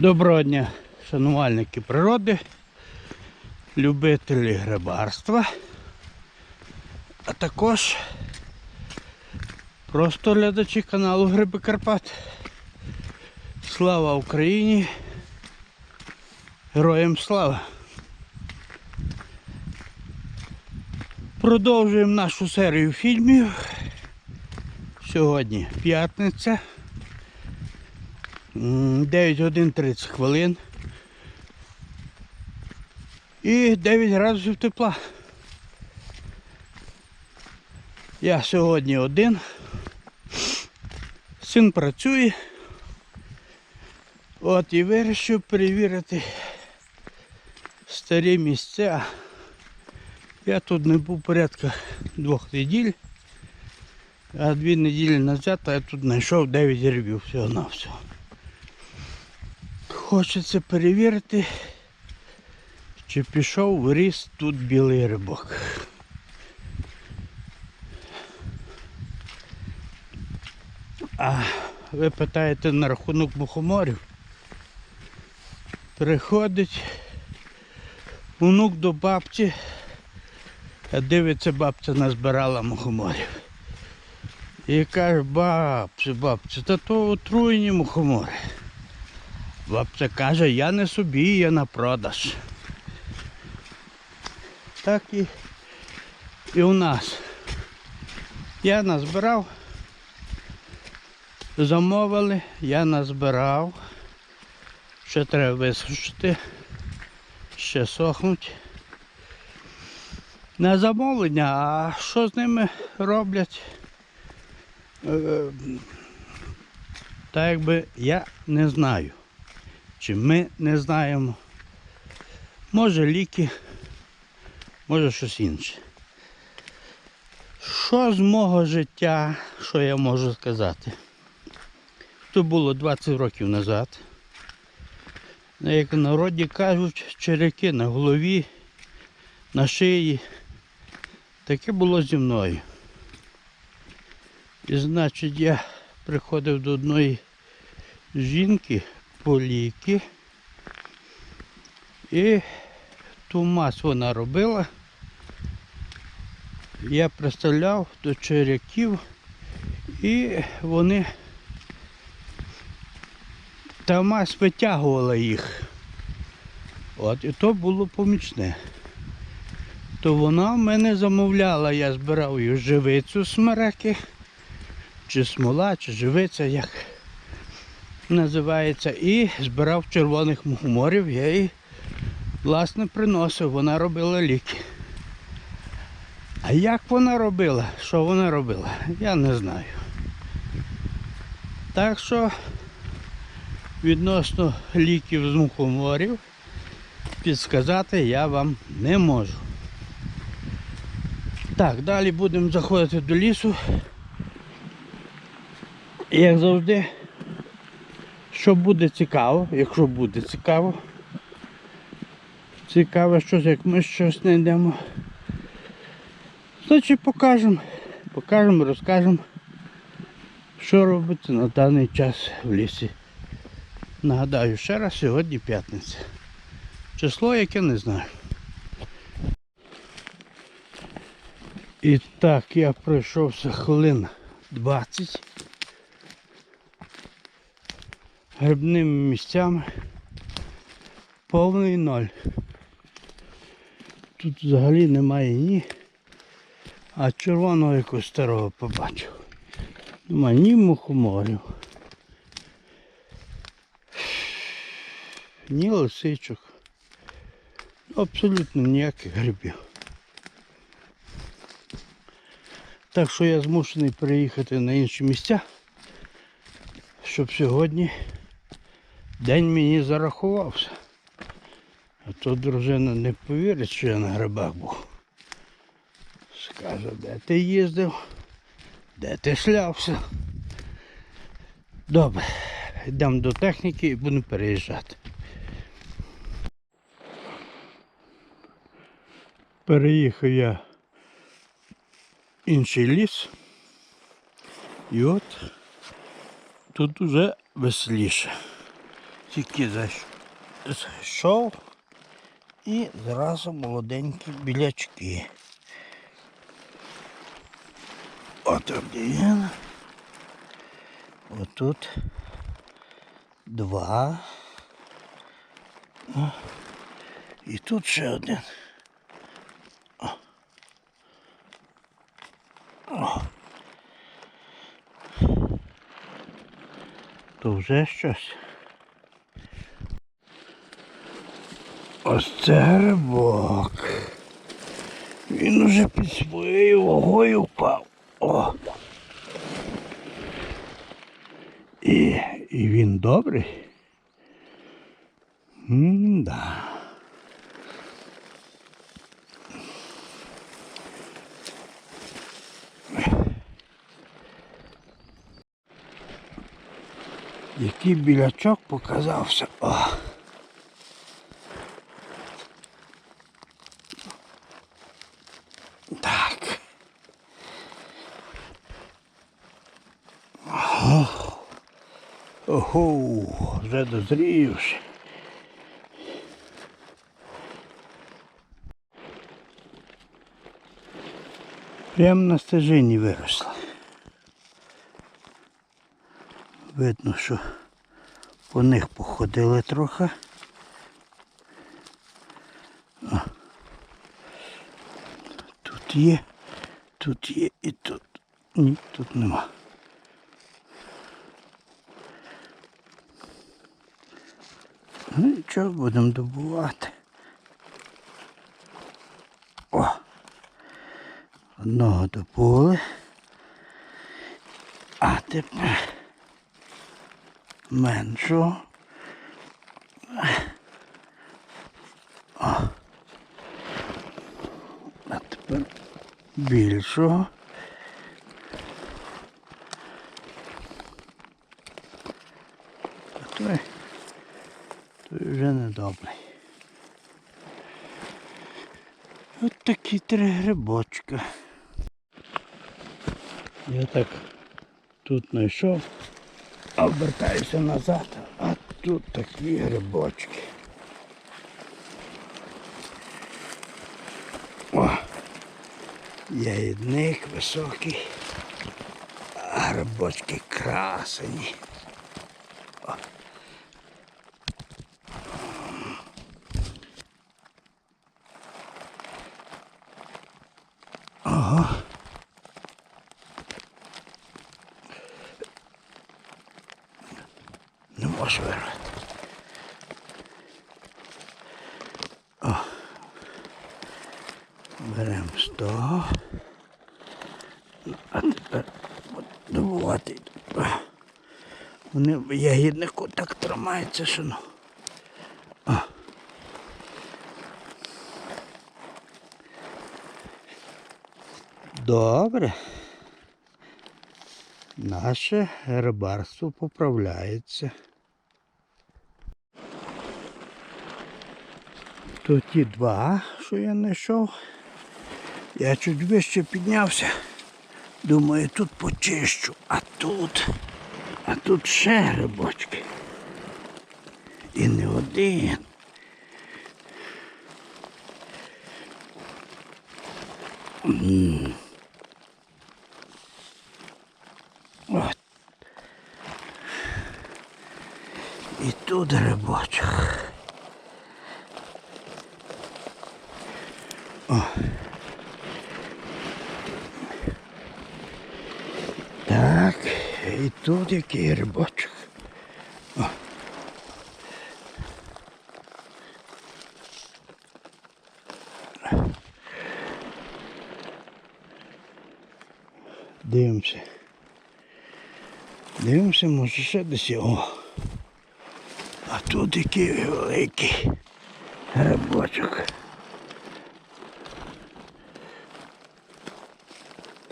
Доброго дня, шанувальники природи, любителі грибарства, а також просто глядачі каналу Гриби Карпат. Слава Україні! Героям слава! Продовжуємо нашу серію фільмів. Сьогодні п'ятниця. М, 9 годин 30 хвилин. І 9 градусів тепла. Я сьогодні один. Син працює. От і вирішив перевірити старі місця. Я тут не був порядка двох неділь. А дві неділі назад я тут знайшов 9 грибів всього на всього. Хочеться перевірити, чи пішов в ріст тут білий рибок. А ви питаєте на рахунок мухоморів? Приходить внук до бабці, а дивиться, бабця назбирала мухоморів. І каже, бабцю, бабцю, та то отруєні мухомори. Бабця каже, я не собі, я на продаж. Так і, і у нас. Я назбирав, замовили, я назбирав. Ще треба висушити, ще сохнуть. На замовлення, а що з ними роблять? Е, Так якби я не знаю. Чи ми не знаємо. Може ліки, може щось інше. Що з мого життя, що я можу сказати? То було 20 років назад. Як в народі кажуть, череки на голові, на шиї. Таке було зі мною. І значить я приходив до одної жінки по ліки. І ту мазь вона робила. Я представляв до черяків і вони та мазь витягувала їх. От, і то було помічне. То вона в мене замовляла, я збирав її живицю смереки, чи смола, чи живиця, як називається, і збирав червоних мухоморів, я її власне приносив, вона робила ліки. А як вона робила, що вона робила, я не знаю. Так що відносно ліків з мухоморів підсказати я вам не можу. Так, далі будемо заходити до лісу. Як завжди, що буде цікаво, якщо буде цікаво. Цікаво щось, як ми щось знайдемо. Значить покажемо, покажемо, розкажемо, що робиться на даний час в лісі. Нагадаю ще раз, сьогодні п'ятниця. Число яке не знаю. І так, я пройшовся хвилин 20 грибними місцями. Повний ноль. Тут взагалі немає ні. А червоного якогось старого побачив. Немає ні мухоморів. Ні лисичок. Абсолютно ніяких грибів. Так що я змушений переїхати на інші місця, щоб сьогодні день мені зарахувався. А то дружина не повірить, що я на грибах був. Скаже, де ти їздив, де ти шлявся. Добре, йдемо до техніки і будемо переїжджати. Переїхав я інший ліс. І от тут уже веселіше. Тільки зайш- зайшов і зразу молоденькі білячки. От один. Отут два. О. І тут ще один. О. О. То вже щось. Ось це грибок. Він уже під своєю вагою впав. О. І, і він добрий. М-да. Який білячок показався. О. Ого, вже дозрівши. Прямо на стежині виросла. Видно, що по них походили трохи. О. Тут є, тут є і тут. Ні, тут нема. Ну нічого, будемо добувати. О! Одного добули. А тепер меншого. О. А тепер більшого. А той, той вже недобрий. От такі три грибочка. Я так тут знайшов, обертаюся назад, а тут такі грибочки. О, яєдник високий, а грибочки красені. О. Ага. Не можу вирвати. О. Беремо з того. А тепер от добувати. Вони в ягіднику так тримаються, що ну. О. Добре. Наше рибарство поправляється. Тут ті два, що я знайшов. Я чуть вище піднявся. Думаю, тут почищу, а тут, а тут ще грибочки. І не один. От. І тут грибочок. О. Так, і тут який грибочок. О. Дивимося. Дивимося, може ще десь його. А тут який великий грибочок.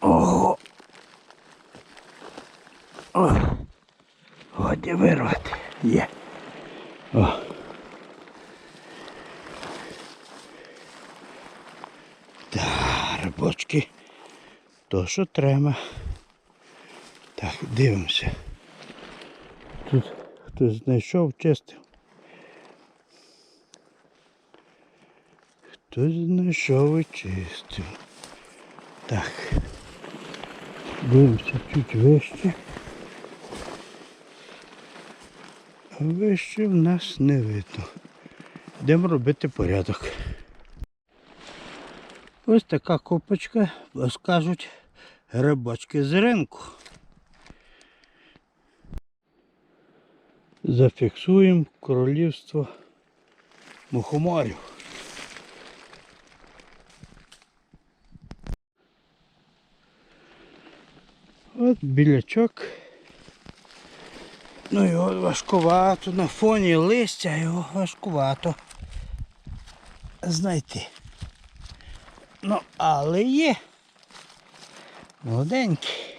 Ого. О. Годі вирвати. Є. О. Так, рибочки. То, що треба. Так, дивимося. Тут хтось знайшов, чистив. Хтось знайшов і чистив. Так. Дивимося чуть вище. Вище в нас не видно. Йдемо робити порядок. Ось така копочка, ось кажуть, грибочки з ринку. Зафіксуємо королівство мухоморів. От білячок. Ну його важкувато, на фоні листя його важкувато знайти. Ну, але є. Молоденький.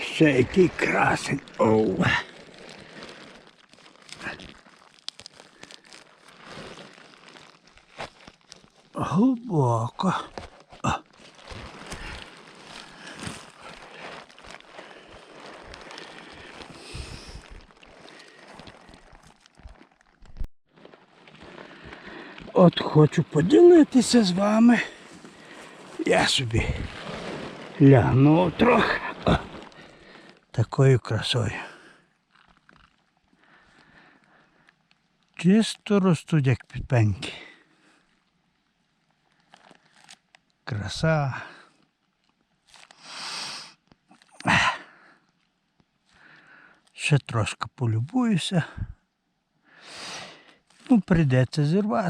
Ще який красень. Оу. Глибоко. От хочу поділитися з вами. Я собі лягнув трохи О, такою красою. Чисто ростуть, як підпеньки. Краса. Ще трошки полюбуюся. Ну, прийдеться зірвати.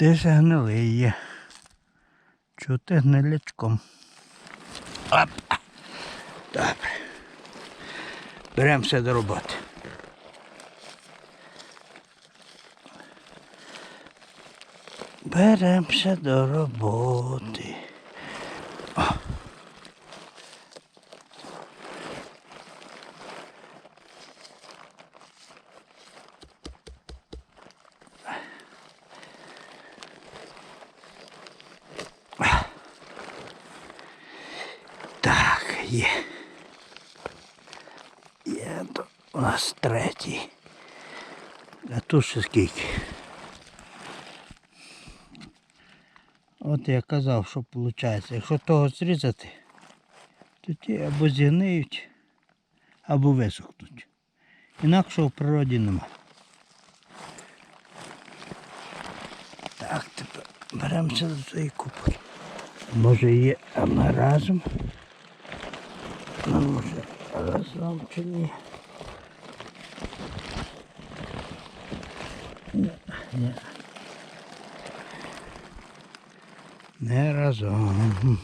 Де ж гнилий є? Чути гнилячком. Оп. Добре. Беремося до роботи. Беремося до роботи. Так, є. Є то у нас третій. А тут скільки. От я казав, що виходить. Якщо того зрізати, то ті або зігниють, або висохнуть. Інакшого в природі нема. Так, тепер беремося до цієї купи. Може є а разом. Ну, може разом чи ні. Ні. Не разом.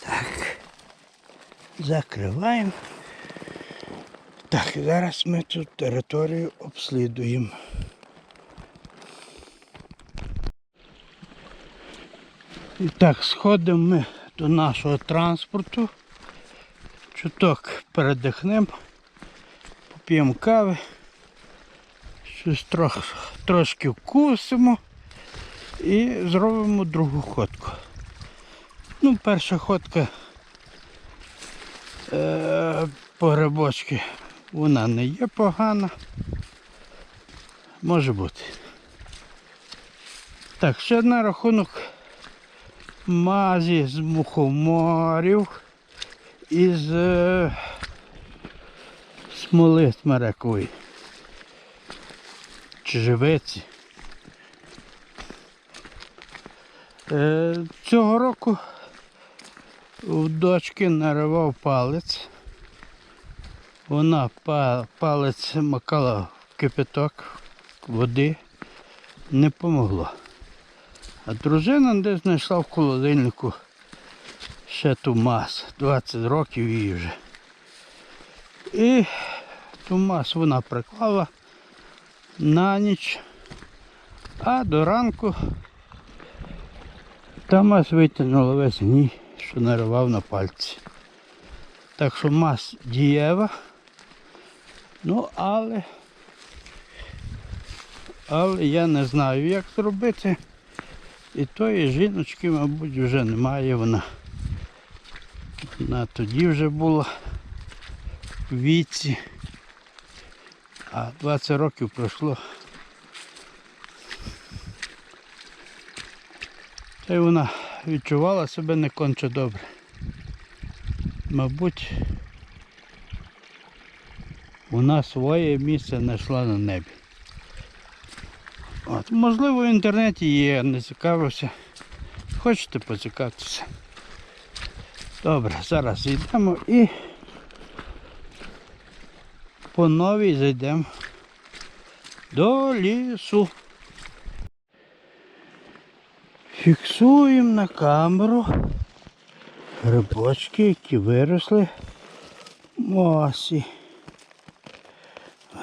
Так. Закриваємо. Так, зараз ми тут територію обслідуємо. І так, сходимо ми до нашого транспорту. Чуток передихнемо, поп'ємо кави, щось трох, трошки вкусимо і зробимо другу ходку. Ну, перша ходка е, по грибочки вона не є погана. Може бути. Так, ще на рахунок мазі з мухоморів із е, смоли смерекової. Чижевиці. Е, цього року у дочки наривав палець. Вона палець макала в кипяток води, не помогло. А дружина десь знайшла в холодильнику ще ту мас, 20 років їй вже. І ту мас вона приклала на ніч, а до ранку та мас витягнула весь гній, що наривав на пальці. Так що мазь дієва. Ну, але. Але я не знаю, як зробити. І тої жіночки, мабуть, вже немає вона. Вона тоді вже була в віці. А 20 років пройшло. Та й вона відчувала себе не конче добре. Мабуть, вона своє місце знайшла на небі. От, можливо, в інтернеті є, не цікавився. Хочете поцікавитися? Добре, зараз йдемо і по новій зайдемо до лісу. Фіксуємо на камеру грибочки, які виросли в мосі.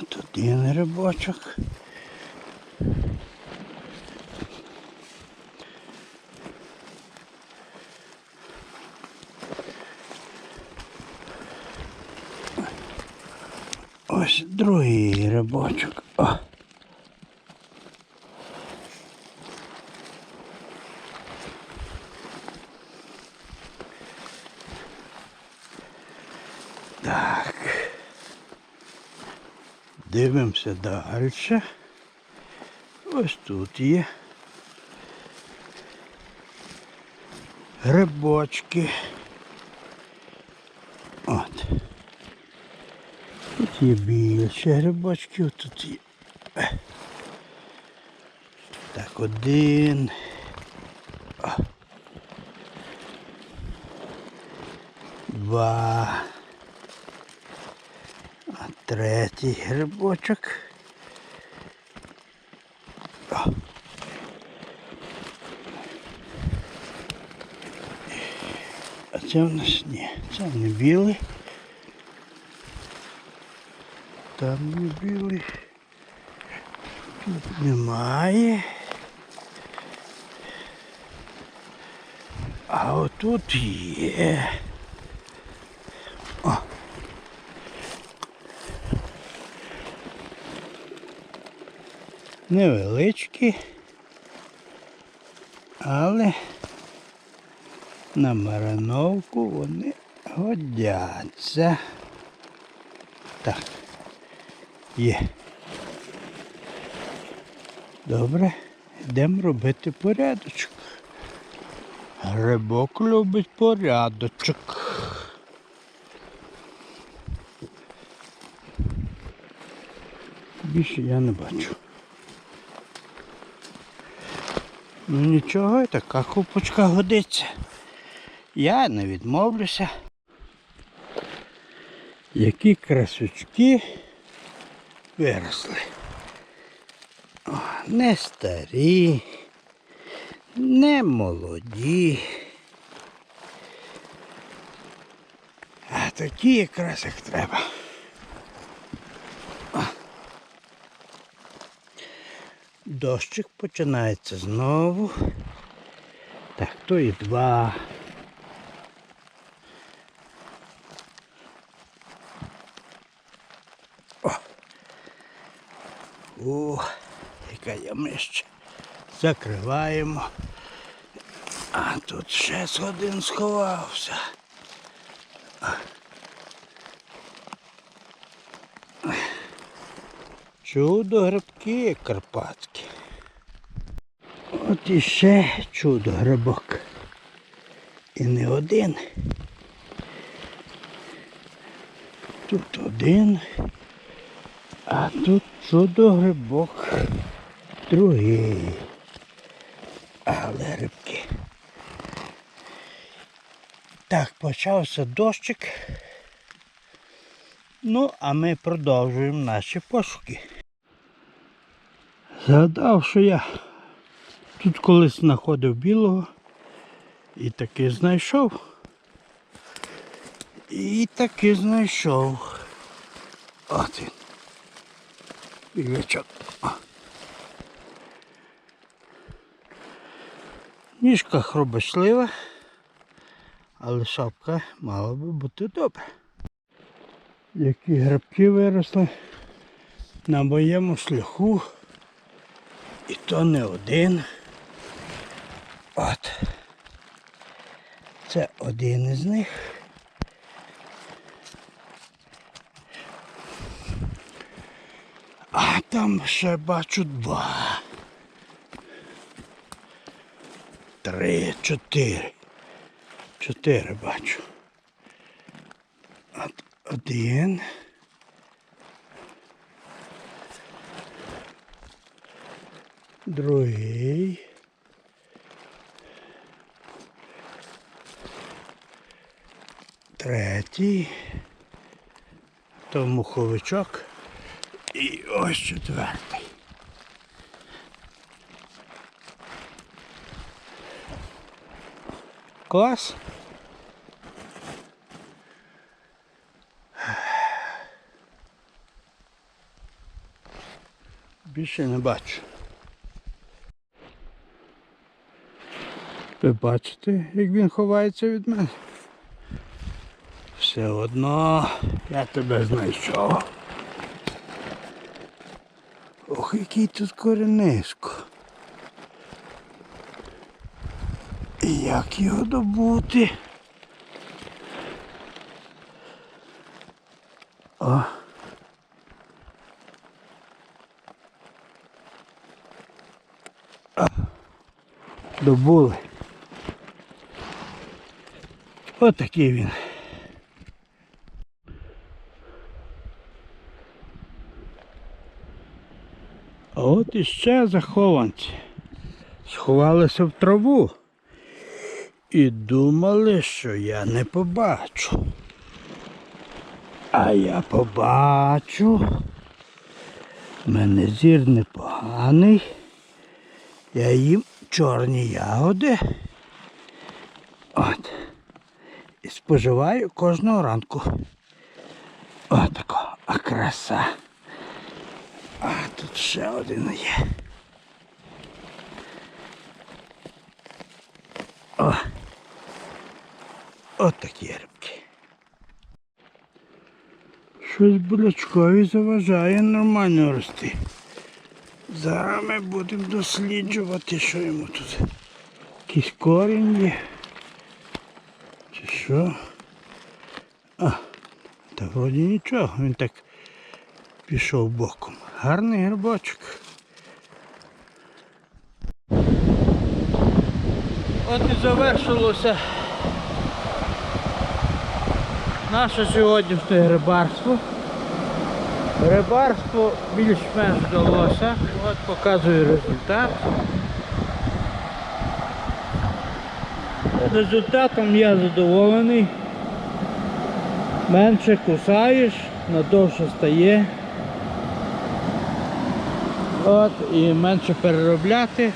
От один грибочок. Ось другий грибочок. О. Так. Дивимося далі. Ось тут є. Грибочки. Тут є більше грибочків, тут є. Так, один. Два. А третій грибочок. А це у нас ні, це не білий. Там білий. Тут немає. А отут є. О. Невеличкі, але на марановку вони годяться. Так. Є. Добре, йдемо робити порядочок. Грибок любить порядочок. Більше я не бачу. Ну нічого, така купочка годиться. Я не відмовлюся. Які красочки виросли. О, не старі, не молоді. А такі якраз як треба. Дощик починається знову. Так, то і два. О, яка ямища. Закриваємо. А тут ще з один сховався. Чудо грибки карпатські. От іще чудо грибок. І не один. Тут один. А тут чудо грибок другий. Але грибки. Так, почався дощик. Ну, а ми продовжуємо наші пошуки. Згадав, що я тут колись знаходив білого і таки знайшов. І таки знайшов. От він. Білячок. Ніжка хробочлива, але шапка мала би бути добра. які грибки виросли на моєму шляху. І то не один. От. Це один із них. А там ще бачу два. Три, чотири. Чотири бачу. Один. Другий. Третій. То муховичок. І ось четвертий. Клас. Більше не бачу. Ви бачите, як він ховається від мене? Все одно я тебе знайшов. Який тут корениско. І як його добути? О. Добули. Отакий він. От іще захованці. Сховалися в траву. І думали, що я не побачу. А я побачу. У мене зір непоганий. Я їм чорні ягоди. От. І споживаю кожного ранку. Отако, а краса. А тут ще один є. О. От такі рибки. Щось булячкові заважає нормально рости. Зараз ми будемо досліджувати, що йому тут. Якийсь корінь є. Чи що? А, та вроді нічого, він так пішов боком. Гарний грибочок. От і завершилося наше сьогоднішнє рибарство. Рибарство більш-менш вдалося. От показую результат. Результатом я задоволений. Менше кусаєш, надовше стає. От, і менше переробляти.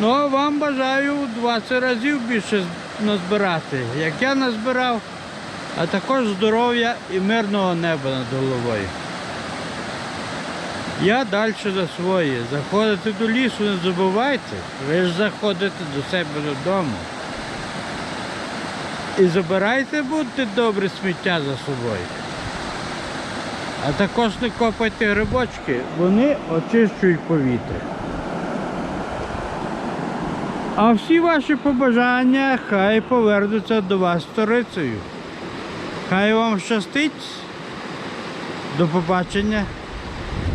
Ну а вам бажаю 20 разів більше назбирати, як я назбирав, а також здоров'я і мирного неба над головою. Я далі за своє. Заходите до лісу, не забувайте, ви ж заходите до себе додому. І забирайте, будьте добре сміття за собою. А також не копайте грибочки, вони очищують повітря. А всі ваші побажання хай повернуться до вас сторицею. Хай вам щастить. До побачення.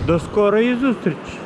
До скорої зустрічі.